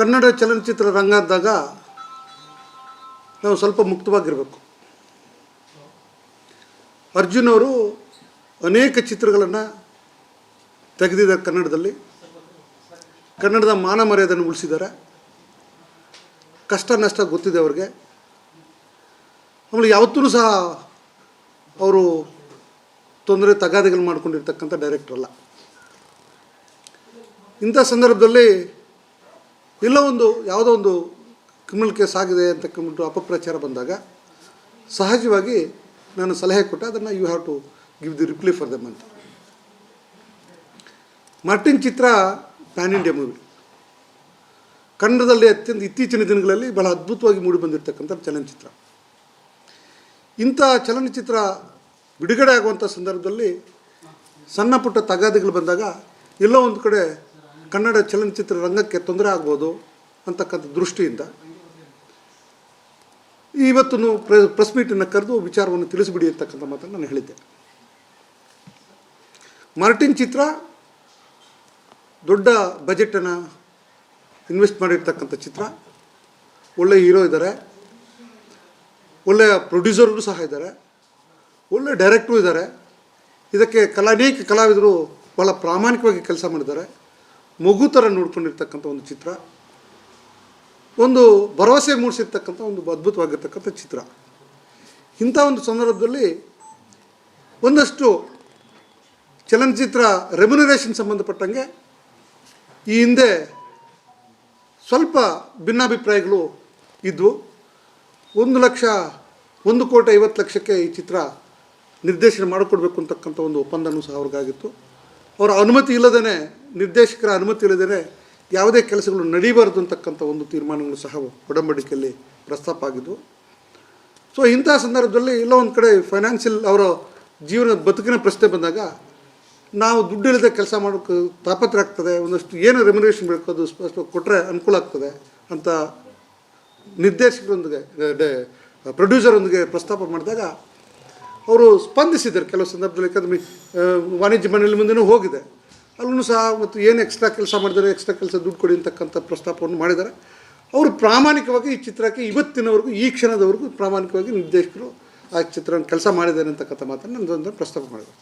ಕನ್ನಡ ಚಲನಚಿತ್ರ ರಂಗ ಅಂದಾಗ ನಾವು ಸ್ವಲ್ಪ ಮುಕ್ತವಾಗಿರಬೇಕು. ಅರ್ಜುನ್ ಅವರು ಅನೇಕ ಚಿತ್ರಗಳನ್ನು ತೆಗೆದಿದ್ದಾರೆ ಕನ್ನಡದಲ್ಲಿ. ಕನ್ನಡದ ಮಾನ ಮರ್ಯಾದೆಯನ್ನು ಉಳಿಸಿದ್ದಾರೆ. ಕಷ್ಟ ನಷ್ಟ ಗೊತ್ತಿದೆ ಅವ್ರಿಗೆ. ಆಮೇಲೆ ಯಾವತ್ತೂ ಸಹ ಅವರು ತೊಂದರೆ ತಗಾದೆಗಳು ಮಾಡ್ಕೊಂಡಿರ್ತಕ್ಕಂಥ ಡೈರೆಕ್ಟ್ರಲ್ಲ ಇಂಥ ಸಂದರ್ಭದಲ್ಲಿ ಎಲ್ಲ ಒಂದು ಯಾವುದೋ ಒಂದು ಕ್ರಿಮಿನಲ್ ಕೇಸ್ ಆಗಿದೆ ಅಂತಕ್ಕಂಥ ಅಪಪ್ರಚಾರ ಬಂದಾಗ ಸಹಜವಾಗಿ ನಾನು ಸಲಹೆ ಕೊಟ್ಟೆ, ಅದನ್ನು you have to give the reply for them ಅಂತ. ಮಾರ್ಟಿನ್ ಚಿತ್ರ ಪ್ಯಾನ್ ಇಂಡಿಯಾ ಮೂವಿ ಕನ್ನಡದಲ್ಲಿ ಅತ್ಯಂತ ಇತ್ತೀಚಿನ ದಿನಗಳಲ್ಲಿ ಬಹಳ ಅದ್ಭುತವಾಗಿ ಮೂಡಿಬಂದಿರತಕ್ಕಂಥ ಚಲನಚಿತ್ರ. ಇಂಥ ಚಲನಚಿತ್ರ ಬಿಡುಗಡೆ ಆಗುವಂಥ ಸಂದರ್ಭದಲ್ಲಿ ಸಣ್ಣ ಪುಟ್ಟ ತಗಾದಿಗಳು ಬಂದಾಗ ಎಲ್ಲೋ ಒಂದು ಕಡೆ ಕನ್ನಡ ಚಲನಚಿತ್ರ ರಂಗಕ್ಕೆ ತೊಂದರೆ ಆಗ್ಬೋದು ಅಂತಕ್ಕಂಥ ದೃಷ್ಟಿಯಿಂದ ಇವತ್ತು ಪ್ರ, ಪ್ರೆಸ್ ಮೀಟನ್ನು ಕರೆದು ವಿಚಾರವನ್ನು ತಿಳಿಸಿಬಿಡಿ ಅಂತಕ್ಕಂಥ ಮಾತನ್ನು ನಾನು ಹೇಳಿದ್ದೆ. ಮಾರ್ಟಿನ್ ಚಿತ್ರ ದೊಡ್ಡ ಬಜೆಟನ್ನು ಇನ್ವೆಸ್ಟ್ ಮಾಡಿರ್ತಕ್ಕಂಥ ಚಿತ್ರ. ಒಳ್ಳೆ ಹೀರೋ ಇದ್ದಾರೆ. ಒಳ್ಳೆಯ ಪ್ರೊಡ್ಯೂಸರ್ಗಳು ಸಹ ಇದ್ದಾರೆ. ಒಳ್ಳೆಯ ಡೈರೆಕ್ಟ್ರು ಇದ್ದಾರೆ. ಇದಕ್ಕೆ ಕಲಾ, ಅನೇಕ ಕಲಾವಿದರು ಭಾಳ ಪ್ರಾಮಾಣಿಕವಾಗಿ ಕೆಲಸ ಮಾಡಿದ್ದಾರೆ. ಮಗು ಥರ ನೋಡ್ಕೊಂಡಿರ್ತಕ್ಕಂಥ ಒಂದು ಚಿತ್ರ. ಒಂದು ಭರವಸೆ ಮೂಡಿಸಿರ್ತಕ್ಕಂಥ ಒಂದು ಅದ್ಭುತವಾಗಿರ್ತಕ್ಕಂಥ ಚಿತ್ರ. ಇಂಥ ಒಂದು ಸಂದರ್ಭದಲ್ಲಿ ಒಂದಷ್ಟು ಚಲನಚಿತ್ರ ರೆಮ್ಯುನರೇಷನ್ ಸಂಬಂಧಪಟ್ಟಂಗೆ ಈ ಹಿಂದೆ ಸ್ವಲ್ಪ ಭಿನ್ನಾಭಿಪ್ರಾಯಗಳು ಇದ್ವು. ಒಂದು ಲಕ್ಷ, ಒಂದು ಕೋಟಿ ಐವತ್ತು ಲಕ್ಷಕ್ಕೆ ಈ ಚಿತ್ರ ನಿರ್ದೇಶನ ಮಾಡಿಕೊಡ್ಬೇಕು ಅಂತಕ್ಕಂಥ ಒಂದು ಒಪ್ಪಂದನೂ ಸಹ ಅವ್ರಿಗಾಗಿತ್ತು. ಅವರ ಅನುಮತಿ ಇಲ್ಲದೇ ನಿರ್ದೇಶಕರ ಅನುಮತಿ ಇಲ್ಲದೇ ಯಾವುದೇ ಕೆಲಸಗಳು ನಡೀಬಾರ್ದು ಅಂತಕ್ಕಂಥ ಒಂದು ತೀರ್ಮಾನಗಳು ಸಹ ಒಡಂಬಡಿಕೆಯಲ್ಲಿ ಪ್ರಸ್ತಾಪ ಆಗಿದ್ದವು ಸೊ ಇಂಥ ಸಂದರ್ಭದಲ್ಲಿ ಎಲ್ಲೋ ಒಂದು ಕಡೆ ಫೈನಾನ್ಷಿಯಲ್ ಅವರ ಜೀವನ ಬದುಕಿನ ಪ್ರಶ್ನೆ ಬಂದಾಗ ನಾವು ದುಡ್ಡಿಲ್ಲದೆ ಕೆಲಸ ಮಾಡೋಕ್ಕೆ ತಾಪತ್ರ ಆಗ್ತದೆ, ಒಂದಷ್ಟು ಏನು ರೆಮ್ಯುನೇಷನ್ ಬೇಕು ಅದು ಸ್ಪಷ್ಟ ಕೊಟ್ಟರೆ ಅನುಕೂಲ ಆಗ್ತದೆ ಅಂತ ನಿರ್ದೇಶಕರೊಂದಿಗೆ ಪ್ರೊಡ್ಯೂಸರೊಂದಿಗೆ ಪ್ರಸ್ತಾಪ ಮಾಡಿದಾಗ ಅವರು ಸ್ಪಂದಿಸಿದರು ಕೆಲವು ಸಂದರ್ಭದಲ್ಲಿ ಯಾಕಂದ್ರೆ ವಾಣಿಜ್ಯ ಮಂಡಳಿ ಮುಂದೆನೂ ಹೋಗಿದೆ. ಅಲ್ಲೂ ಸಹ ಮತ್ತು ಏನು ಎಕ್ಸ್ಟ್ರಾ ಕೆಲಸ ಮಾಡಿದರೆ ಎಕ್ಸ್ಟ್ರಾ ಕೆಲಸ ದುಡ್ಡು ಕೊಡಿ ಅಂತಕ್ಕಂಥ ಪ್ರಸ್ತಾಪವನ್ನು ಮಾಡಿದ್ದಾರೆ. ಅವರು ಪ್ರಾಮಾಣಿಕವಾಗಿ ಈ ಚಿತ್ರಕ್ಕೆ ಇವತ್ತಿನವರೆಗೂ ಈ ಕ್ಷಣದವರೆಗೂ ಪ್ರಾಮಾಣಿಕವಾಗಿ ನಿರ್ದೇಶಕರು ಆ ಚಿತ್ರವನ್ನು ಕೆಲಸ ಮಾಡಿದ್ದಾರೆ ಅಂತಕ್ಕಂಥ ಮಾತನ್ನು ನಂದೊಂದು ಪ್ರಸ್ತಾಪ ಮಾಡಿದರು.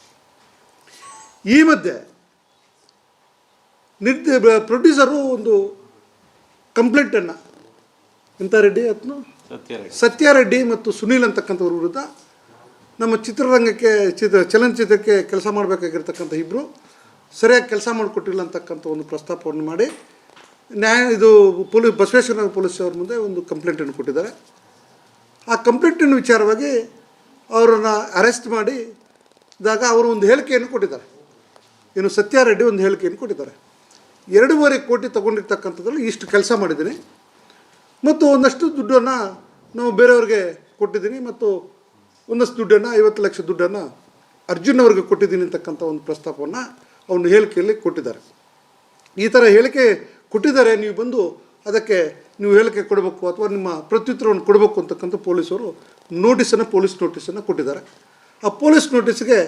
ಈ ಮಧ್ಯೆ ನಿರ್ದೇ ಪ್ರೊಡ್ಯೂಸರು ಒಂದು ಕಂಪ್ಲೇಂಟನ್ನು ಎಂಥ ರೆಡ್ಡಿ ಅದನ್ನು ಸತ್ಯ ಸತ್ಯಾರೆಡ್ಡಿ ಮತ್ತು ಸುನೀಲ್ ಅಂತಕ್ಕಂಥವ್ರ ವಿರುದ್ಧ ನಮ್ಮ ಚಿತ್ರರಂಗಕ್ಕೆ, ಚಿತ್ರ, ಚಲನಚಿತ್ರಕ್ಕೆ ಕೆಲಸ ಮಾಡಬೇಕಾಗಿರ್ತಕ್ಕಂಥ ಇಬ್ಬರು ಸರಿಯಾಗಿ ಕೆಲಸ ಮಾಡಿಕೊಟ್ಟಿಲ್ಲ ಅಂತಕ್ಕಂಥ ಒಂದು ಪ್ರಸ್ತಾಪವನ್ನು ಮಾಡಿ, ನ್ಯಾಯ, ಇದು ಪೊಲೀಸ್ ಬಸವೇಶ್ವರ ಪೊಲೀಸ್ ಮುಂದೆ ಒಂದು ಕಂಪ್ಲೇಂಟನ್ನು ಕೊಟ್ಟಿದ್ದಾರೆ. ಆ ಕಂಪ್ಲೇಂಟಿನ ವಿಚಾರವಾಗಿ ಅವರನ್ನು ಅರೆಸ್ಟ್ ಮಾಡಿ, ಇದಾಗ ಅವರು ಒಂದು ಹೇಳಿಕೆಯನ್ನು ಕೊಟ್ಟಿದ್ದಾರೆ. ಇನ್ನು ಸತ್ಯಾರೆಡ್ಡಿ ಒಂದು ಹೇಳಿಕೆಯನ್ನು ಕೊಟ್ಟಿದ್ದಾರೆ. ಎರಡೂವರೆ ಕೋಟಿ ತೊಗೊಂಡಿರ್ತಕ್ಕಂಥದ್ರಲ್ಲಿ ಇಷ್ಟು ಕೆಲಸ ಮಾಡಿದ್ದೀನಿ. ಮತ್ತು ಒಂದಷ್ಟು ದುಡ್ಡನ್ನು ನಾವು ಬೇರೆಯವ್ರಿಗೆ ಕೊಟ್ಟಿದ್ದೀನಿ ಮತ್ತು ಒಂದಷ್ಟು ದುಡ್ಡನ್ನು, ಐವತ್ತು ಲಕ್ಷ ದುಡ್ಡನ್ನು ಅರ್ಜುನ್ ಅವ್ರಿಗೆ ಕೊಟ್ಟಿದ್ದೀನಿ ಅಂತಕ್ಕಂಥ ಒಂದು ಪ್ರಸ್ತಾಪವನ್ನು ಅವನು ಹೇಳಿಕೆಯಲ್ಲಿ ಕೊಟ್ಟಿದ್ದಾರೆ. ಈ ಥರ ಹೇಳಿಕೆ ಕೊಟ್ಟಿದ್ದಾರೆ, ನೀವು ಬಂದು ಅದಕ್ಕೆ ನೀವು ಹೇಳಿಕೆ ಕೊಡಬೇಕು ಅಥವಾ ನಿಮ್ಮ ಪ್ರತ್ಯುತ್ತರವನ್ನು ಕೊಡಬೇಕು ಅಂತಕ್ಕಂಥ ಪೊಲೀಸರು ನೋಟಿಸನ್ನು, ಪೊಲೀಸ್ ನೋಟಿಸನ್ನು ಕೊಟ್ಟಿದ್ದಾರೆ. ಆ ಪೊಲೀಸ್ ನೋಟಿಸ್ಗೆ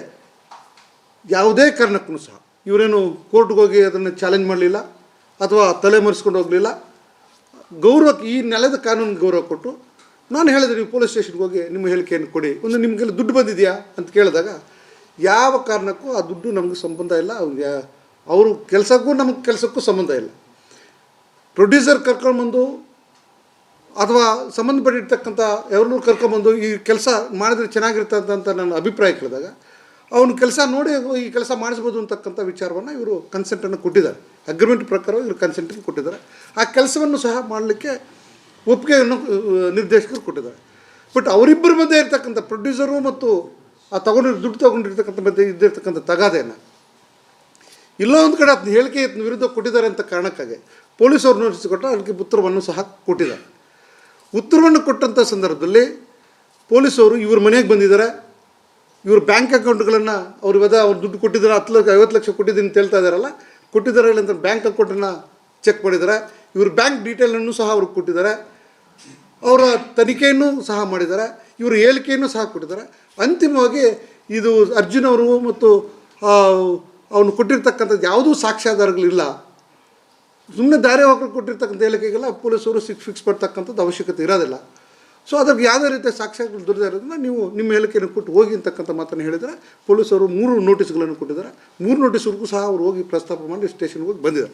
ಯಾವುದೇ ಕಾರಣಕ್ಕೂ ಸಹ ಇವರೇನು ಕೋರ್ಟ್ಗೆ ಹೋಗಿ ಅದನ್ನು ಚಾಲೆಂಜ್ ಮಾಡಲಿಲ್ಲ ಅಥವಾ ತಲೆ ಮರೆಸ್ಕೊಂಡು ಹೋಗಲಿಲ್ಲ ಗೌರವಕ್ಕೆ ಈ ನೆಲದ ಕಾನೂನು ಗೌರವ ಕೊಟ್ಟು ನಾನು ಹೇಳಿದೆ ನೀವು ಪೊಲೀಸ್ ಸ್ಟೇಷನ್ಗೆ ಹೋಗಿ ನಿಮ್ಮ ಹೇಳಿಕೆಯನ್ನು ಕೊಡಿ. ಒಂದು ನಿಮಗೆಲ್ಲ ದುಡ್ಡು ಬಂದಿದೆಯಾ ಅಂತ ಕೇಳಿದಾಗ ಯಾವ ಕಾರಣಕ್ಕೂ ಆ ದುಡ್ಡು ನಮಗೆ ಸಂಬಂಧ ಇಲ್ಲ. ಅವ್ರಿಗೆ ಅವರು ಕೆಲಸಕ್ಕೂ ನಮಗೆ ಕೆಲಸಕ್ಕೂ ಸಂಬಂಧ ಇಲ್ಲ. ಪ್ರೊಡ್ಯೂಸರ್ ಕರ್ಕೊಂಡ್ಬಂದು ಅಥವಾ ಸಂಬಂಧಪಟ್ಟಿರ್ತಕ್ಕಂಥ ಯಾರನ್ನೂ ಕರ್ಕೊಂಬಂದು ಈ ಕೆಲಸ ಮಾಡಿದ್ರೆ ಚೆನ್ನಾಗಿರ್ತದೆ ಅಂತ ನನ್ನ ಅಭಿಪ್ರಾಯ ಕೇಳಿದಾಗ ಅವನು ಕೆಲಸ ನೋಡಿ ಈ ಕೆಲಸ ಮಾಡಿಸ್ಬೋದು ಅಂತಕ್ಕಂಥ ವಿಚಾರವನ್ನು ಇವರು ಕನ್ಸೆಂಟನ್ನು ಕೊಟ್ಟಿದ್ದಾರೆ. ಅಗ್ರಿಮೆಂಟ್ ಪ್ರಕಾರ ಇವರು ಕನ್ಸೆಂಟನ್ನು ಕೊಟ್ಟಿದ್ದಾರೆ. ಆ ಕೆಲಸವನ್ನು ಸಹ ಮಾಡಲಿಕ್ಕೆ ಒಪ್ಪಿಗೆಯನ್ನು ನಿರ್ದೇಶಕರು ಕೊಟ್ಟಿದ್ದಾರೆ. ಬಟ್ ಅವರಿಬ್ಬರ ಮಧ್ಯೆ ಇರ್ತಕ್ಕಂಥ ಪ್ರೊಡ್ಯೂಸರು ಮತ್ತು ಆ ತಗೊಂಡಿರೋ ದುಡ್ಡು ತೊಗೊಂಡಿರ್ತಕ್ಕಂಥ ಮಧ್ಯೆ ಇದ್ದಿರ್ತಕ್ಕಂಥ ತಗಾದೆಯನ್ನು ಇಲ್ಲೋ ಒಂದು ಕಡೆ ಅದನ್ನ ಹೇಳಿಕೆ ಇದ್ನ ವಿರುದ್ಧ ಕೊಟ್ಟಿದ್ದಾರೆ ಅಂತ ಕಾರಣಕ್ಕಾಗಿ ಪೊಲೀಸರು ನೋಟಿಸ್ ಕೊಟ್ಟು ಅದಕ್ಕೆ ಉತ್ತರವನ್ನು ಸಹ ಕೊಟ್ಟಿದ್ದಾರೆ. ಉತ್ತರವನ್ನು ಕೊಟ್ಟಂಥ ಸಂದರ್ಭದಲ್ಲಿ ಪೊಲೀಸವರು ಇವ್ರ ಮನೆಗೆ ಬಂದಿದ್ದಾರೆ. ಇವ್ರ ಬ್ಯಾಂಕ್ ಅಕೌಂಟ್ಗಳನ್ನು ಅವ್ರ ವಿಧ ಅವ್ರು ದುಡ್ಡು ಕೊಟ್ಟಿದ್ದಾರೆ, ಹತ್ತು ಲಕ್ಷ, ಐವತ್ತು ಲಕ್ಷ ಕೊಟ್ಟಿದ್ದೀನಿ ಅಂತ ಹೇಳ್ತಾ ಇದ್ದಾರಲ್ಲ, ಕೊಟ್ಟಿದ್ದಾರೆ ಅಂತ ಬ್ಯಾಂಕ್ ಅಕೌಂಟನ್ನು ಚೆಕ್ ಮಾಡಿದ್ದಾರೆ. ಇವ್ರ ಬ್ಯಾಂಕ್ ಡೀಟೇಲನ್ನು ಸಹ ಅವ್ರಿಗೆ ಕೊಟ್ಟಿದ್ದಾರೆ. ಅವರ ತನಿಖೆಯನ್ನು ಸಹ ಮಾಡಿದ್ದಾರೆ, ಇವರು ಹೇಳಿಕೆಯನ್ನು ಸಹ ಕೊಟ್ಟಿದ್ದಾರೆ. ಅಂತಿಮವಾಗಿ ಇದು ಅರ್ಜುನ್ ಅವರು ಮತ್ತು ಅವನು ಕೊಟ್ಟಿರ್ತಕ್ಕಂಥದ್ದು ಯಾವುದೂ ಸಾಕ್ಷ್ಯಾಧಾರಗಳಿಲ್ಲ. ಸುಮ್ಮನೆ ದಾರಿ ಹೋಗಲು ಕೊಟ್ಟಿರ್ತಕ್ಕಂಥ ಹೇಳಿಕೆಗೆಲ್ಲ ಪೊಲೀಸರು ಸಿಕ್, ಫಿಕ್ಸ್ ಮಾಡ್ತಕ್ಕಂಥದ್ದು ಅವಶ್ಯಕತೆ ಇರೋದಿಲ್ಲ. ಸೊ ಅದಕ್ಕೆ ಯಾವುದೇ ರೀತಿಯ ಸಾಕ್ಷ್ಯಗಳು ದೊರೆತ ಇರೋದ್ರಿಂದ ನೀವು ನಿಮ್ಮ ಹೇಳಿಕೆಯನ್ನು ಕೊಟ್ಟು ಹೋಗಿ ಅಂತಕ್ಕಂಥ ಮಾತನ್ನು ಹೇಳಿದರೆ ಪೊಲೀಸರು ಮೂರು ನೋಟಿಸ್ಗಳನ್ನು ಕೊಟ್ಟಿದ್ದಾರೆ. ಮೂರು ನೋಟಿಸ್ವರೆಗೂ ಸಹ ಅವರು ಹೋಗಿ ಪ್ರಸ್ತಾಪ ಮಾಡಿ ಸ್ಟೇಷನ್ಗೆ ಹೋಗಿ ಬಂದಿದ್ದಾರೆ.